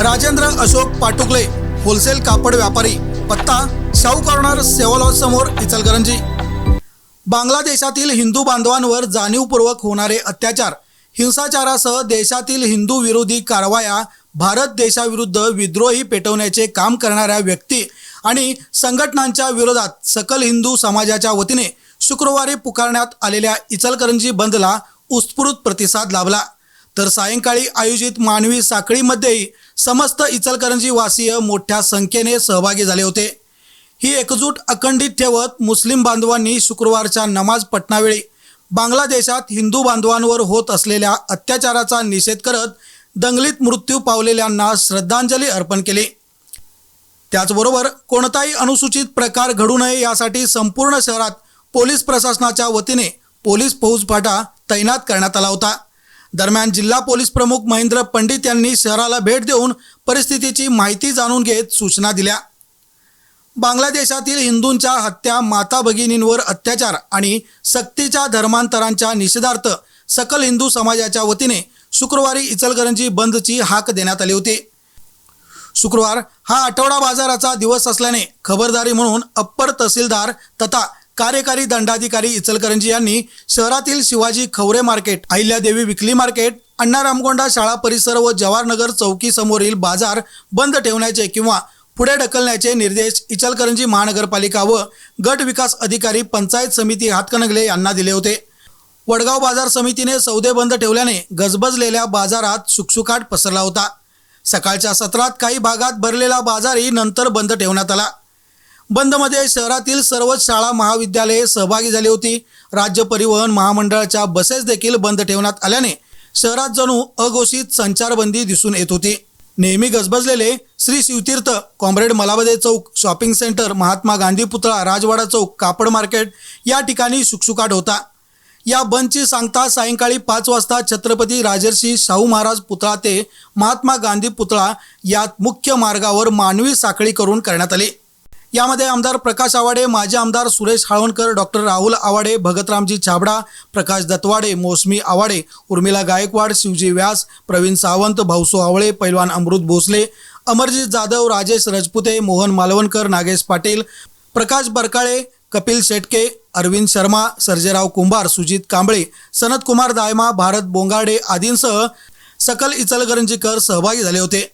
Rajendra Ashok Patukale wholesale कापड व्यापारी पत्ता शाहू कॉर्नर सेवा समोर इचलकरंजी. बांगलादेशातील हिंदू बांधवांवर जाणीवपूर्वक होणारे अत्याचार हिंसाचारासह देशातील हिंदू विरोधी कारवाया भारत देशाविरुद्ध विद्रोही पेटवण्याचे काम करणाऱ्या व्यक्ती आणि संघटनांच्या विरोधात सकल हिंदू समाजाच्या वतीने शुक्रवारी पुकारण्यात आलेल्या इचलकरंजी बंदला उत्स्फूर्त प्रतिसाद लाभला. तर सायंकाळी आयोजित मानवी साखळीमध्येही समस्त इचलकरंजी वासीय मोठ्या संख्येने सहभागी झाले होते. ही एकजूट अखंडित ठेवत मुस्लिम बांधवांनी शुक्रवारच्या नमाज पठणावेळी बांगलादेशात हिंदू बांधवांवर होत असलेल्या अत्याचाराचा निषेध करत दंगलीत मृत्यू पावलेल्यांना श्रद्धांजली अर्पण केली. त्याचबरोबर कोणताही अनुसूचित प्रकार घडू नये यासाठी संपूर्ण शहरात पोलीस प्रशासनाच्या वतीने पोलीस फौजफाटा तैनात करण्यात आला होता. दरम्यान जिल्हा पोलीस प्रमुख महेंद्र पंडित यांनी शहराला भेट देऊन परिस्थितीची माहिती जाणून घेत सूचना दिल्या. बांगलादेशातील हिंदूंच्या हत्या माता भगिनींवर अत्याचार आणि सक्तीच्या धर्मांतरांच्या निषेधार्थ सकल हिंदू समाजाच्या वतीने शुक्रवारी इचलकरंजी बंदची हाक देण्यात आली होती. शुक्रवार हा आठवडा बाजाराचा दिवस असल्याने खबरदारी म्हणून अप्पर तहसीलदार तथा कार्यकारी दंडाधिकारी इचलकरंजी यांनी शहरातील Shivaji Khavare market Ahilyadevi weekly market Anna Ramgonda शाळा परिसर व जवाहरनगर चौकी समोरील बाजार बंद ठेवण्याचे किंवा पुढे ढकलण्याचे निर्देश इचलकरंजी महानगरपालिका व गट विकास अधिकारी पंचायत समिती हातकणगले यांना दिले होते. वडगाव बाजार समितीने सौदे बंद ठेवल्याने गजबजलेल्या बाजारात शुकशुकाट पसरला होता. सकाळच्या सत्रात काही भागात भरलेला बाजारही नंतर बंद ठेवण्यात आला. बंदमध्ये शहरातील सर्वच शाळा महाविद्यालये सहभागी झाली होती. राज्य परिवहन महामंडळाच्या बसेस देखील बंद ठेवण्यात आल्याने शहरात जणू अघोषित संचारबंदी दिसून येत होती. नेहमी गजबजलेले श्री शिवतीर्थ कॉम्रेड मलाबदे चौक शॉपिंग सेंटर महात्मा गांधी पुतळा राजवाडा चौक कापड मार्केट या ठिकाणी शुकशुकाट होता. या बंदची सांगता सायंकाळी पाच वाजता छत्रपती राजर्षी शाहू महाराज पुतळा ते महात्मा गांधी पुतळा यात मुख्य मार्गावर मानवी साखळी करून करण्यात आली. यामध्ये आमदार प्रकाश आवाडे माजी आमदार सुरेश हाळवणकर डॉक्टर राहुल आवाडे भगतरामजी छाबडा प्रकाश दत्वाडे मोसमी आवाडे उर्मिला गायकवाड शिवजी व्यास प्रवीण सावंत भाऊसो आवळे पैलवान अमृत भोसले अमरजीत जाधव राजेश रजपुते मोहन मालवणकर नागेश पाटील प्रकाश बरकाळे कपिल शेटके अरविंद शर्मा सर्जेराव कुंभार सुजित कांबळे सनत कुमार दायमा भारत बोंगाडे आदींसह सकल इचलकरंजीकर सहभागी झाले होते.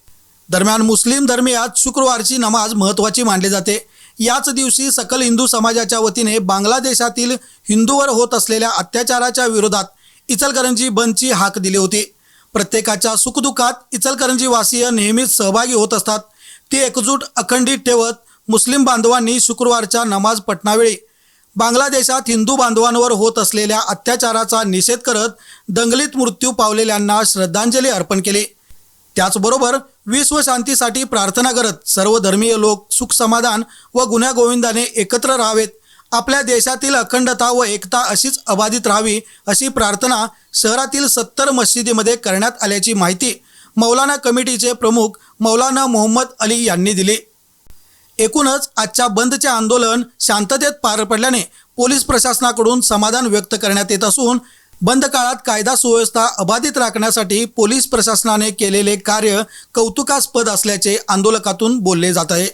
दरम्यान मुस्लिम धर्मियात शुक्रवारची नमाज महत्त्वाची मानली जाते. याच दिवशी सकल हिंदू समाजाच्या वतीने बांगलादेशातील हिंदूवर होत असलेल्या अत्याचाराच्या विरोधात इचलकरंजी बंदची हाक दिली होती. प्रत्येकाच्या सुखदुःखात इचलकरंजीवासीय नेहमीच सहभागी होत असतात. ती एकजूट अखंडित ठेवत मुस्लिम बांधवांनी शुक्रवारच्या नमाज पठणावेळी बांगलादेशात हिंदू बांधवांवर होत असलेल्या अत्याचाराचा निषेध करत दंगलीत मृत्यू पावलेल्यांना श्रद्धांजली अर्पण केली. त्याचबरोबर विश्व शांतीसाठी प्रार्थना करत सर्व धर्मीय लोक सुख समाधान व गुन्ह्यागोविंदाने एकत्र राहावेत. आपल्या देशातील अखंडता व एकता अशीच अबाधित राहावी अशी प्रार्थना शहरातील सत्तर मशिदीमध्ये करण्यात आल्याची माहिती मौलाना कमिटीचे प्रमुख मौलाना मोहम्मद अली यांनी दिली. एकूणच आजच्या बंदचे आंदोलन शांततेत पार पडल्याने पोलीस प्रशासनाकडून समाधान व्यक्त करण्यात येत असून बंद काळात कायदा सुव्यवस्था अबाधित राखण्यासाठी पोलीस प्रशासनाने केलेले कार्य कौतुकास्पद असल्याचे आंदोलकातून बोलले जात आहे.